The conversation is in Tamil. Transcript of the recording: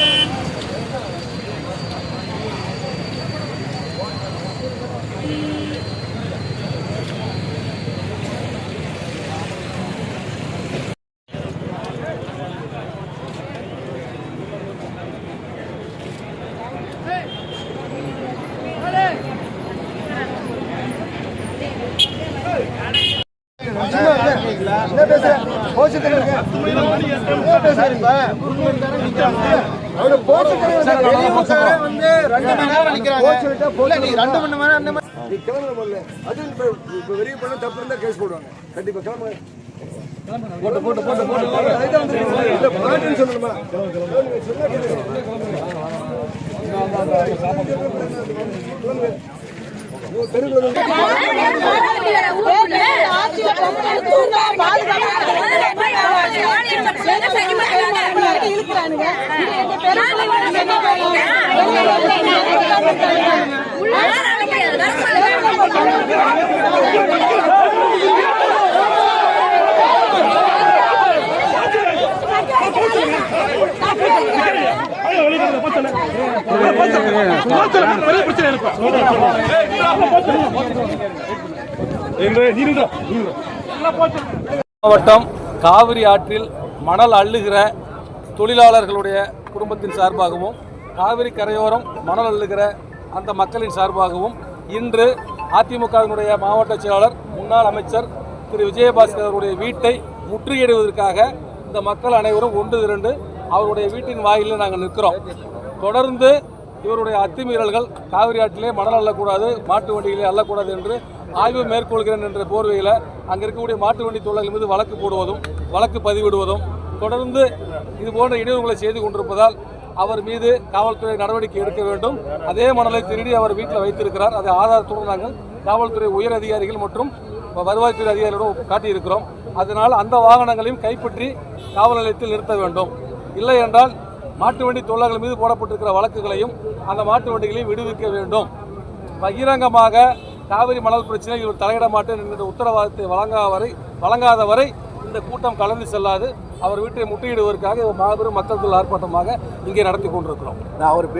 Cannon! போடுவாங்க. கண்டிப்பா கிளம்புங்க. போட்டு போட்டு போட்டு போட்டு. சொல்லணுமா சொன்னா தெருவில் மாவட்டம் காவிரி ஆற்றில் மணல் அள்ளுகிற தொழிலாளர்களுடைய குடும்பத்தின் சார்பாகவும் காவிரி கரையோரம் மணல் அள்ளுகிற அந்த மக்களின் சார்பாகவும் இன்று அதிமுகவினுடைய மாவட்ட செயலாளர் முன்னாள் அமைச்சர் திரு விஜயபாஸ்கர் அவருடைய வீட்டை முற்றுகையிடுவதற்காக இந்த மக்கள் அனைவரும் ஒன்று திரண்டு அவருடைய வீட்டின் வாயிலில் நாங்கள் நிற்கிறோம். தொடர்ந்து இவருடைய அத்துமீறல்கள் காவிரி ஆற்றிலே மணல் அள்ளக்கூடாது மாட்டு வண்டியிலே அள்ளக்கூடாது என்று ஆய்வு மேற்கொள்கிறேன் என்ற போர்வையில் அங்கே இருக்கக்கூடிய மாட்டு வண்டி தொழிலாளர்கள் மீது வழக்கு போடுவதும் வழக்கு பதிவிடுவதும் தொடர்ந்து இது போன்ற இடையூறுகளை செய்து கொண்டிருப்பதால் அவர் மீது காவல்துறை நடவடிக்கை எடுக்க வேண்டும். அதே மணலை திருடி அவர் வீட்டில் வைத்திருக்கிறார். அதை ஆதாரத்துடன் நாங்கள் காவல்துறை உயர் அதிகாரிகள் மற்றும் வருவாய்த்துறை அதிகாரிகளிடம் காட்டியிருக்கிறோம். அதனால் அந்த வாகனங்களையும் கைப்பற்றி காவல் நிலையத்தில் நிறுத்த வேண்டும். இல்லை என்றால் மாட்டு வண்டி தொழிலாளர்கள் மீது போடப்பட்டிருக்கிற வழக்குகளையும் அந்த மாட்டு வண்டிகளையும் விடுவிக்க வேண்டும். பகிரங்கமாக காவிரி மணல் பிரச்சினை இவர் தலையிட மாட்டேன் என்கிற உத்தரவாதத்தை வழங்காத வரை வழங்காத வரை இந்த கூட்டம் கலந்து செல்லாது. அவர் வீட்டை முட்டையிடுவதற்காக மாபெரும் மக்கள் தொழில் ஆர்ப்பாட்டமாக இங்கே நடத்தி கொண்டிருக்கிறோம். நான் அவர்